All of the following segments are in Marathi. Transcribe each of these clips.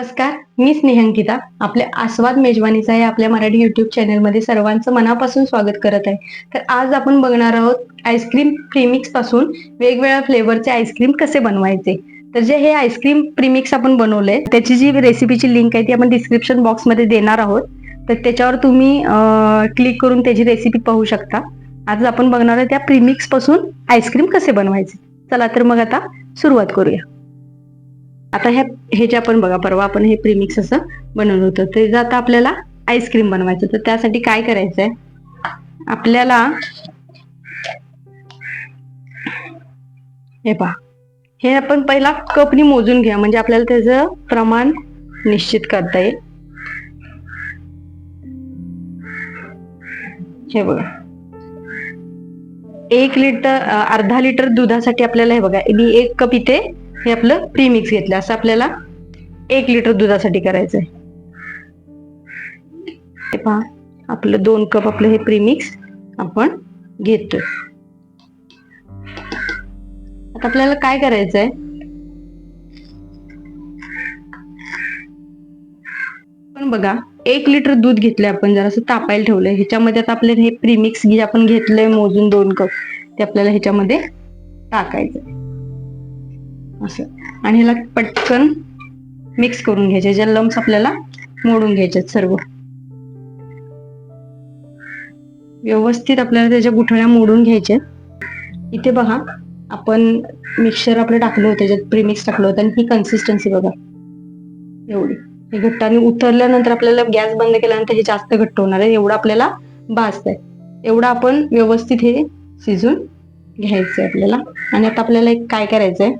नमस्कार मी स्नेहंकिता. आपल्या आस्वाद मेजवानीचा या आपल्या मराठी युट्यूब चॅनलमध्ये सर्वांचं मनापासून स्वागत करत आहे. तर आज आपण बघणार आहोत आईस्क्रीम प्रीमिक्सपासून वेगवेगळ्या फ्लेवरचे आईस्क्रीम कसे बनवायचे. तर जे हे आईस्क्रीम प्रीमिक्स आपण बनवलंय त्याची जी रेसिपीची लिंक आहे ती आपण डिस्क्रिप्शन बॉक्समध्ये देणार आहोत. तर त्याच्यावर तुम्ही क्लिक करून त्याची रेसिपी पाहू शकता. आज आपण बघणार आहोत त्या प्रीमिक्सपासून आईस्क्रीम कसे बनवायचे. चला तर मग आता सुरुवात करूया. आता ह्या हे जे आपण बघा परवा आपण हे प्रीमिक्स असं बनवलं होतं ते जर आता आपल्याला आईस्क्रीम बनवायचं तर त्यासाठी काय करायचंय? आपल्याला हे पहा हे आपण पहिला कपनी मोजून घ्या म्हणजे आपल्याला त्याचं प्रमाण निश्चित करता येईल. हे बघा. एक लिटर अर्धा लिटर दुधासाठी आपल्याला हे बघा मी एक कप इथे हे आपलं प्रीमिक्स घेतलं. असं आपल्याला एक लिटर दुधासाठी करायचंय. हे पहा आपलं दोन कप आपलं हे प्रीमिक्स आपण घेतोय. आता आपल्याला काय करायचं आहे पण बघा एक लिटर दूध घेतलंय आपण जरासं तापायला ठेवलंय. ह्याच्यामध्ये आता आपल्याला हे प्रीमिक्स जे आपण घेतलंय मोजून दोन कप ते आपल्याला ह्याच्यामध्ये टाकायचंय. असं. आणि ह्याला पटकन मिक्स करून घ्यायचे. ज्या लम्स आपल्याला मोडून घ्यायचे सर्व. व्यवस्थित आपल्याला त्याच्या गुठळ्या मोडून घ्यायच्या इथे बघा आपण मिक्सर आपलं टाकलं होतं त्याच्यात प्रीमिक्स टाकलं होतं. आणि ही कन्सिस्टन्सी बघा. एवढी. हे घट्ट आणि उतरल्यानंतर आपल्याला गॅस बंद केल्यानंतर हे जास्त घट्ट होणार आहे. एवढं आपल्याला भाजत आहे एवढं आपण व्यवस्थित हे शिजून घ्यायचंय आपल्याला. आणि आता आपल्याला एक काय करायचंय?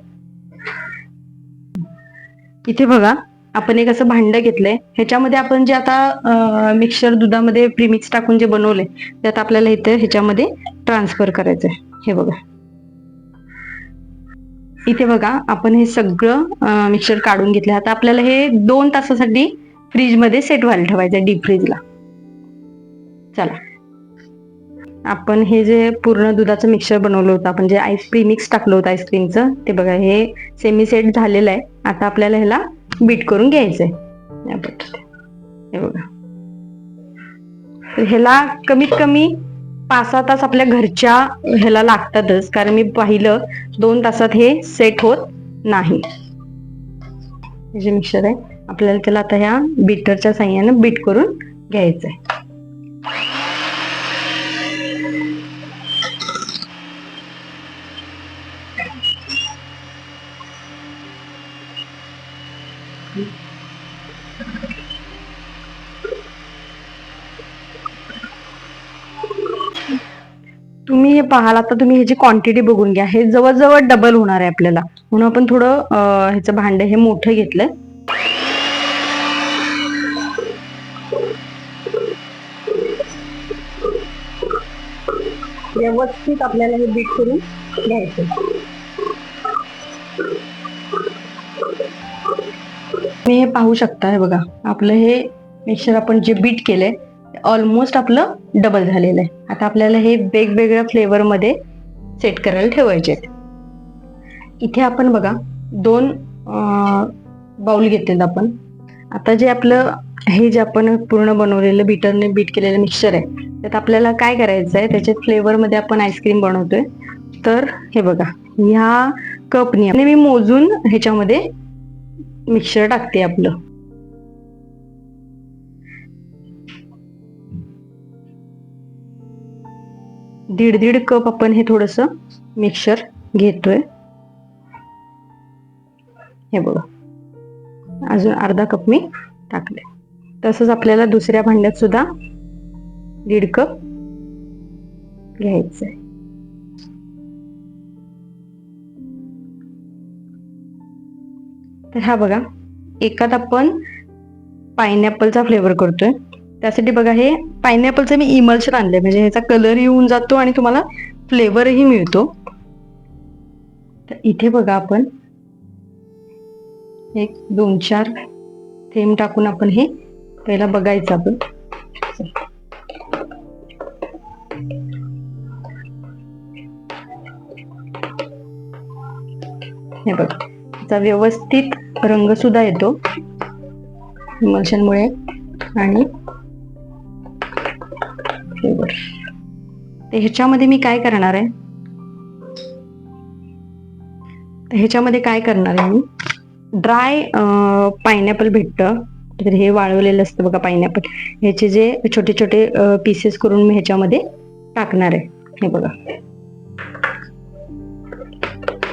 इथे बघा आपण एक असं भांड घेतलंय. ह्याच्यामध्ये आपण जे आता मिक्सर दुधामध्ये प्रीमिक्स टाकून जे बनवले ते आता आपल्याला इथे ह्याच्यामध्ये ट्रान्सफर करायचंय. हे बघा. इथे बघा आपण हे सगळं मिक्सर काढून घेतलं आता आपल्याला हे दोन तासासाठी फ्रीजमध्ये सेट व्हायला ठेवायचं डीप फ्रीजला चला. आपण हे जे पूर्ण दुधाचं मिक्सर बनवलं होतं आपण जे आईस प्रीमिक्स टाकलं होतं आईस्क्रीमचं ते बघा हे सेमी सेट झालेलं आहे. आता आपल्याला ह्याला बीट करून घ्यायचं या पद्धतीने. हे बघा. तर ह्याला कमीत कमी पाच सहा तास आपल्या घरच्या ह्याला लागतातच कारण मी पाहिलं दोन तासात हे सेट होत नाही. हे जे मिक्सर आहे आपल्याला त्याला आता ह्या बीटरच्या साह्यानं बीट करून घ्यायचंय. आहे हे पाहाल आता तुम्ही ह्याची क्वांटिटी बघून घ्या. हे जवळजवळ डबल होणार आहे आपल्याला. म्हणून आपण थोडं ह्याचं भांड हे मोठं घेतलंय. व्यवस्थित आपल्याला हे बीट करून घ्यायचं. तुम्ही हे पाहू शकता हे बघा. आपलं हे मिक्सर आपण जे बीट केलंय ऑलमोस्ट आपलं डबल झालेलं आहे. आता आपल्याला हे वेगवेगळ्या फ्लेवर मध्ये सेट करायला ठेवायचे इथे आपण बघा दोन बाउल घेतलेत आपण. आता जे आपलं हे जे आपण पूर्ण बनवलेलं बीटरने बीट केलेलं मिक्सचर आहे त्यात आपल्याला काय करायचं आहे त्याच्या फ्लेवर मध्ये आपण आईस्क्रीम बनवतोय. तर हे बघा ह्या कपनी मी मोजून ह्याच्यामध्ये मिक्सर टाकते आपलं. दीड दीड कप आपण हे थोडस मिक्सर घेतोय. हे बघा. अजून अर्धा कप मी टाकले तसंच आपल्याला दुसऱ्या भांड्यात सुद्धा दीड कप घ्यायचंय. तर हा बघा एकात आपण पायनॅपलचा फ्लेवर करतोय. त्यासाठी बघा हे पायनॅपलचं मी इमल्शन आणलंय. म्हणजे ह्याचा कलर येऊन जातो आणि तुम्हाला फ्लेवरही मिळतो. तर इथे बघा आपण. एक दोन चार थेंब टाकून आपण हे पहिला बघायचं आपण. हे बघा. त्याचा व्यवस्थित रंग सुद्धा येतो. इमल्शनमुळे आणि तर ह्याच्यामध्ये मी काय करणार आहे? तर ह्याच्यामध्ये काय करणार आहे मी? ड्राय पायनॅपल भेटतं. तर हे वाळवलेलं असतं बघा पायनॅपल ह्याचे जे छोटे छोटे पीसेस करून मी ह्याच्यामध्ये टाकणार आहे. हे बघा.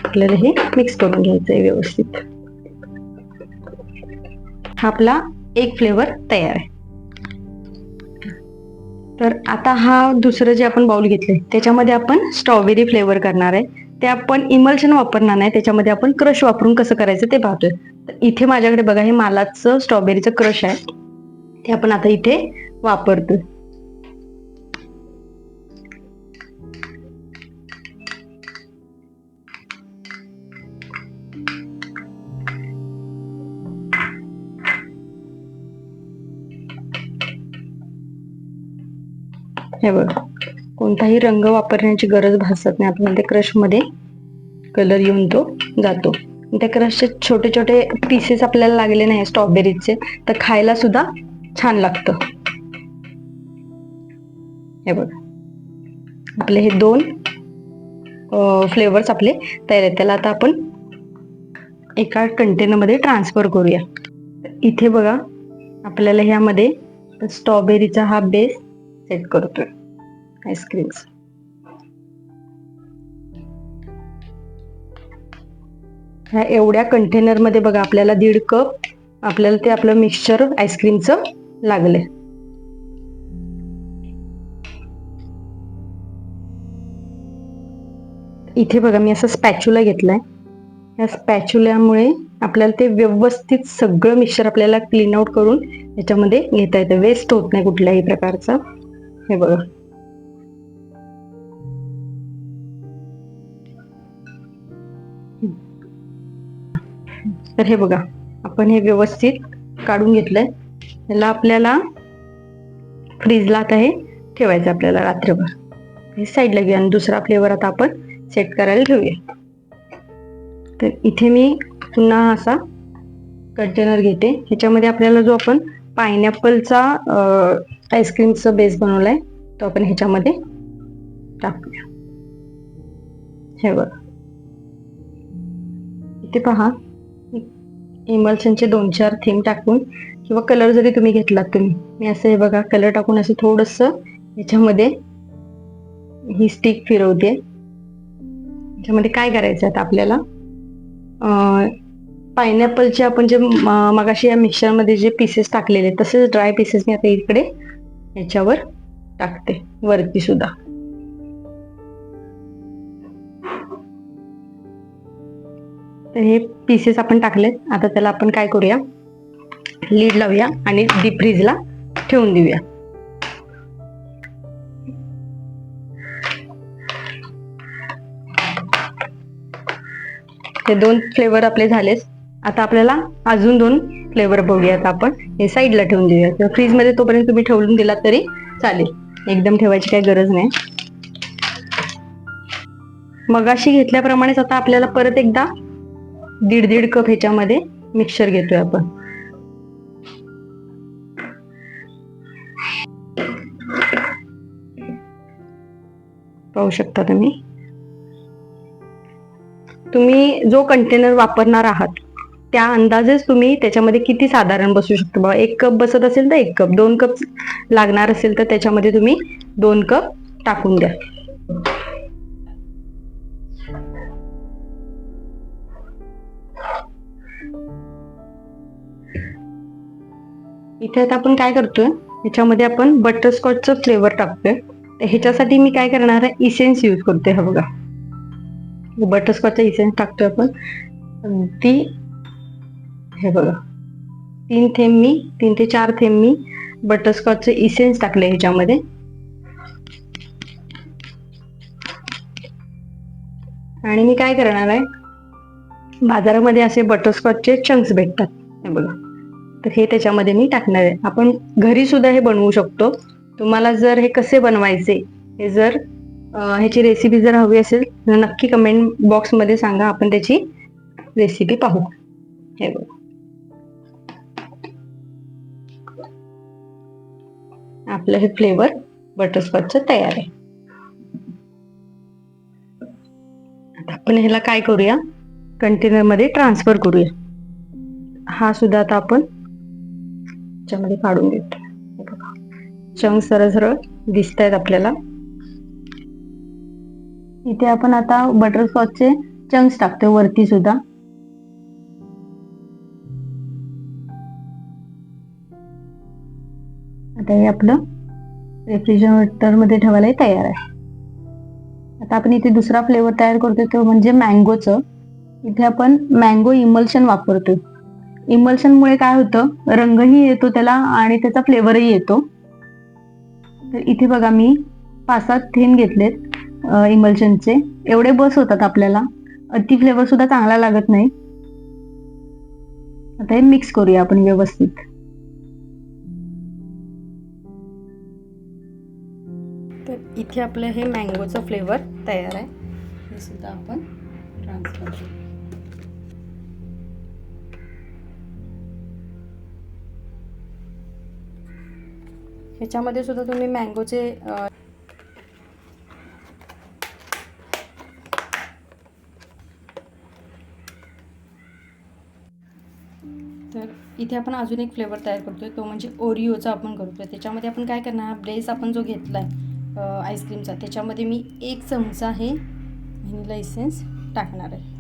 आपल्याला हे मिक्स करून घ्यायचं आहे व्यवस्थित. हा आपला एक फ्लेवर तयार आहे. तर आता हा दुसरं जे आपण बाउल घेतले त्याच्यामध्ये आपण स्ट्रॉबेरी फ्लेवर करणार आहे. ते आपण इमल्शन वापरणार नाही त्याच्यामध्ये आपण क्रश वापरून कसं करायचं ते पाहतोय. तर इथे माझ्याकडे बघा हे मालाचं स्ट्रॉबेरीचं क्रश आहे. ते आपण आता इथे वापरतोय. हे बघ. कोणताही रंग वापरण्याची गरज भासत नाही. आपण ते क्रशमध्ये कलर येऊन तो जातो. त्या क्रशचे छोटे छोटे पीसेस आपल्याला लागले नाही स्ट्रॉबेरीचे तर खायला सुद्धा छान लागतं. हे बघ. आपले हे दोन फ्लेवर्स आपले तयार आहेत. त्याला आता आपण एका कंटेनरमध्ये ट्रान्सफर करूया. इथे बघा आपल्याला ह्यामध्ये स्ट्रॉबेरीचा हा बेस सेट करतोय आईस्क्रीम्स ह्या एवढ्या कंटेनरमध्ये बघा आपल्याला दीड कप आपल्याला ते आपलं मिक्सचर आईस्क्रीमचं लागले इथे बघा मी असं स्पॅच्युला घेतलाय. या स्पॅच्युल्यामुळे आपल्याला ते व्यवस्थित सगळं मिक्सचर आपल्याला क्लीन आउट करून याच्यामध्ये घेता येतं. वेस्ट होत नाही कुठल्याही प्रकारचा. हे बघा. तर हे बघा आपण हे व्यवस्थित काढून घेतलंय. याला आपल्याला फ्रीजला आता हे ठेवायचं आपल्याला रात्रभर. हे साईडला घेऊया आणि दुसरा फ्लेवर आता आपण सेट करायला ठेवूया. तर इथे मी पुन्हा असा कंटेनर घेते. ह्याच्यामध्ये आपल्याला जो आपण पायनॅपलचा आईस्क्रीमचा बेस बनवलाय. तो आपण ह्याच्यामध्ये टाकूया. हे बघ. इथे पहा. इमल्शनचे दोन चार थीम टाकून किंवा कलर जरी तुम्ही घेतलात तुम्ही. मी असं हे बघा कलर टाकून असं थोडस ह्याच्यामध्ये ही स्टिक फिरवते. ह्याच्यामध्ये काय करायचं आता आपल्याला? पायनॅपलचे आपण जे मगाशी या मिक्सरमध्ये जे पीसेस टाकलेले तसेच ड्राय पीसेस मी आता इकडे याच्यावर टाकते वरती सुद्धा. तर हे पीसेस आपण टाकलेत. आता त्याला आपण काय करूया? लीड लावूया आणि डीप फ्रीजला ठेवून देऊया. हे दोन फ्लेवर आपले झालेच आता आपल्याला अजून दोन फ्लेवर बघूयात आपण. हे साईडला ठेवून देऊया किंवा फ्रीजमध्ये तोपर्यंत तुम्ही ठेवून दिला तरी चालेल. एकदम ठेवायची काही गरज नाही. मगाशी घेतल्याप्रमाणेच आता आपल्याला परत एकदा दीड दीड कप ह्याच्यामध्ये मिक्सर घेतोय आपण. पाहू शकता तुम्ही? तुम्ही जो कंटेनर वापरणार आहात त्या अंदाजेच तुम्ही त्याच्यामध्ये किती साधारण बसू शकतो? बाबा एक कप बसत असेल तर एक कप. दोन कप लागणार असेल तर त्याच्यामध्ये तुम्ही दोन कप टाकून द्या. इथे आता आपण काय करतोय? ह्याच्यामध्ये आपण बटरस्कॉचचं फ्लेवर टाकतोय. तर ह्याच्यासाठी मी काय करणार आहे? इसेन्स यूज करतोय. हा बघा. बटरस्कॉचचा इसेन्स टाकतोय आपण. ती हे बघा. तीन थेंब मी तीन ते चार थेंब मी बटरस्कॉचचे इसेन्स टाकले ह्याच्यामध्ये. आणि मी काय करणार आहे? बाजारामध्ये असे बटरस्कॉचचे चंक्स भेटतात. हे बघा. तर हे त्याच्यामध्ये मी टाकणार आहे. आपण घरी सुद्धा हे बनवू शकतो. तुम्हाला जर हे कसे बनवायचे हे जर ह्याची रेसिपी जर हवी असेल तर नक्की कमेंट बॉक्समध्ये सांगा. आपण त्याची रेसिपी पाहू. हे बघा. आपलं हे फ्लेवर बटरस्कॉचचं तयार आहे. आता आपण ह्याला काय करूया? कंटेनरमध्ये ट्रान्सफर करूया. हा सुद्धा आता आपण त्याच्यामध्ये काढून घेतो चंग बघा. सरळ सरळ दिसत आहेत आपल्याला. इथे आपण आता बटरस्कॉचचे चंक्स टाकतो वरती सुद्धा. आता हे आपलं रेफ्रिजरेटरमध्ये ठेवायला तयार आहे. आता आपण इथे दुसरा फ्लेवर तयार करतो तो म्हणजे मँगोचं इथे आपण मँगो इमल्शन वापरतोय. इमल्शनमुळे काय होतं? रंगही येतो त्याला आणि त्याचा फ्लेवरही येतो. तर इथे बघा मी पाच सात थेंब घेतलेत इमल्शनचे एवढे बस होतात आपल्याला. अति फ्लेवर सुद्धा चांगला लागत नाही. आता हे मिक्स करूया आपण व्यवस्थित. इथे आपलं हे मँगोचं फ्लेवर तयार आहे. हे सुद्धा आपण ट्रान्सफर करू. ह्याच्यामध्ये सुद्धा तुम्ही मँगोचे तर इथे आपण अजून एक फ्लेवर तयार करतोय. तो म्हणजे ओरिओचा आपण करतोय. त्याच्यामध्ये आपण काय करणार? बेस आपण जो घेतला आहे आईस्क्रीमचा. त्याच्यामध्ये मी एक चमचा हे व्हॅनिला इसेन्स टाकणार आहे.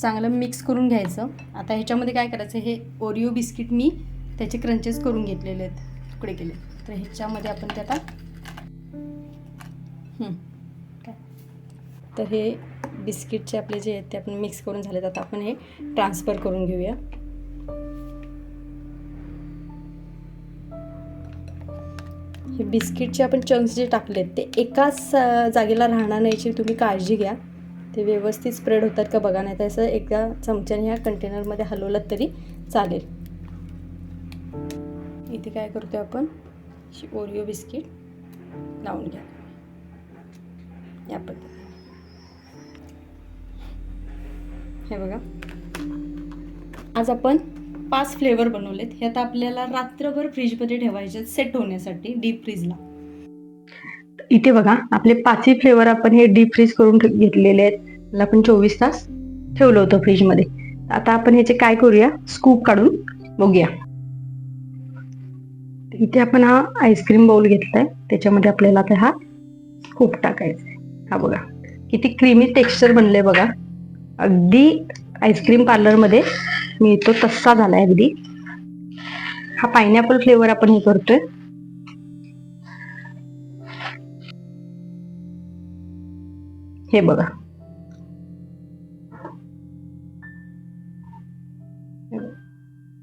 चांगलं मिक्स करून घ्यायचं. आता ह्याच्यामध्ये काय करायचं हे ओरिओ बिस्किट मी त्याचे क्रंचेस करून घेतलेले आहेत तुकडे केले. तर ह्याच्यामध्ये आपण ते आता तर हे बिस्किटचे आपले जे आहेत ते आपण मिक्स करून झालेत. आता आपण हे ट्रान्सफर करून घेऊया. हे बिस्किटचे आपण चंक्स जे टाकलेत ते एकाच जागेला राहणार नाही याची तुम्ही काळजी घ्या. ते व्यवस्थित स्प्रेड होतात का बघा नाही तर असं एकदा चमच्याने ह्या कंटेनरमध्ये हलवलं तरी चालेल. इथे काय करतोय आपण? ओरिओ बिस्किट लावून घ्या. या पद्धतीने हे बघा. आज आपण पाच फ्लेवर बनवलेत. हे आता आपल्याला रात्रभर फ्रीजमध्ये ठेवायचे सेट होण्यासाठी डीप फ्रीजला इथे बघा आपले पाचही फ्लेवर आपण हे डीप फ्रीज करून घेतलेले आहेत. त्याला आपण चोवीस तास ठेवलं होतं फ्रीजमध्ये. आता आपण ह्याचे काय करूया? स्कूप काढून बघूया. इथे आपण हा आईस्क्रीम बाउल घेतलाय. त्याच्यामध्ये आपल्याला आता हा स्कूप टाकायचा आहे. हा बघा किती क्रीमी टेक्स्चर बनलंय बघा. अगदी आईस्क्रीम पार्लरमध्ये मिळतो तसा झालाय अगदी. हा पायनॅपल फ्लेवर आपण हे करतोय. हे बघा.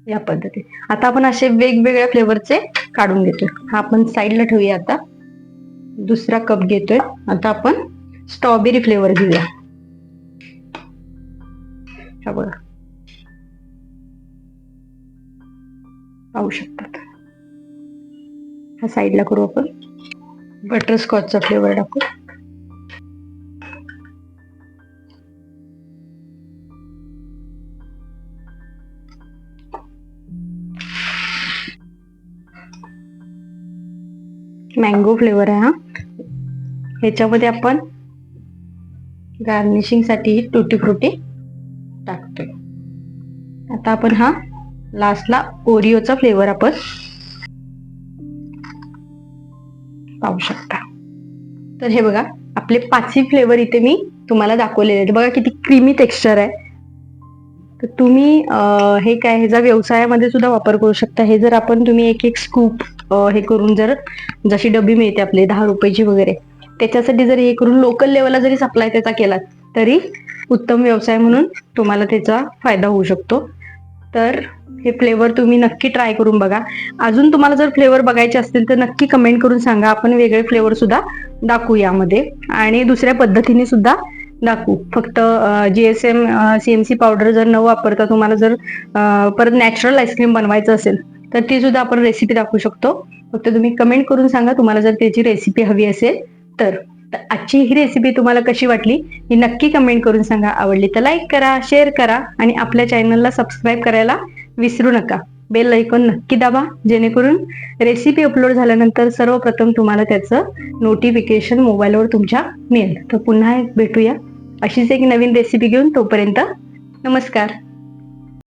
या पद्धती. आता आपण असे वेगवेगळ्या फ्लेवरचे काढून घेतोय. हा आपण साईडला ठेवूया आता. दुसरा कप घेतोय. आता आपण स्ट्रॉबेरी फ्लेवर घेऊया. हा बघा. पाहू शकतात. हा साईडला करू आपण. बटरस्कॉचचा फ्लेवर टाकू. मँगो फ्लेवर आहे हा. ह्याच्यामध्ये आपण गार्निशिंगसाठी टुटी फ्रुटी टाकतोय. आता आपण हा लास्टला ओरिओचा फ्लेवर आपण पाहू शकता. तर हे बघा आपले पाचही फ्लेवर इथे मी तुम्हाला दाखवलेले आहेत. बघा किती क्रीमी टेक्स्चर आहे. तर तुम्ही हे काय ह्याचा व्यवसायामध्ये सुद्धा वापर करू शकता. हे जर आपण तुम्ही एक एक स्कूप हे करून जर जशी डबी मिळते आपले दहा रुपयाची वगैरे त्याच्यासाठी जर हे करून लोकल लेवलला जरी सप्लाय त्याचा केला तरी उत्तम व्यवसाय म्हणून तुम्हाला त्याचा फायदा होऊ शकतो. तर हे फ्लेवर तुम्ही नक्की ट्राय करून बघा. अजून तुम्हाला जर फ्लेवर बघायचे असतील तर नक्की कमेंट करून सांगा. आपण वेगळे फ्लेवर सुद्धा दाखवू यामध्ये. आणि दुसऱ्या पद्धतीने सुद्धा दाखवू. फक्त जीएसएम सीएमसी पावडर जर न वापरता तुम्हाला जर परत नॅचरल आईस्क्रीम बनवायचं असेल तर ती सुद्धा आपण रेसिपी दाखवू शकतो. फक्त तुम्ही कमेंट करून सांगा. तुम्हाला जर त्याची रेसिपी हवी असेल तर. तर आजची ही रेसिपी तुम्हाला कशी वाटली ही नक्की कमेंट करून सांगा. आवडली तर लाईक करा शेअर करा आणि आपल्या चॅनलला सबस्क्राईब करायला विसरू नका. बेल ऐकून नक्की दाबा जेणेकरून रेसिपी अपलोड झाल्यानंतर सर्वप्रथम तुम्हाला त्याचं नोटिफिकेशन मोबाईलवर तुमच्या मिळेल तर पुन्हा एक भेटूया. अशीच एक नवीन रेसिपी घेऊन तोपर्यंत नमस्कार.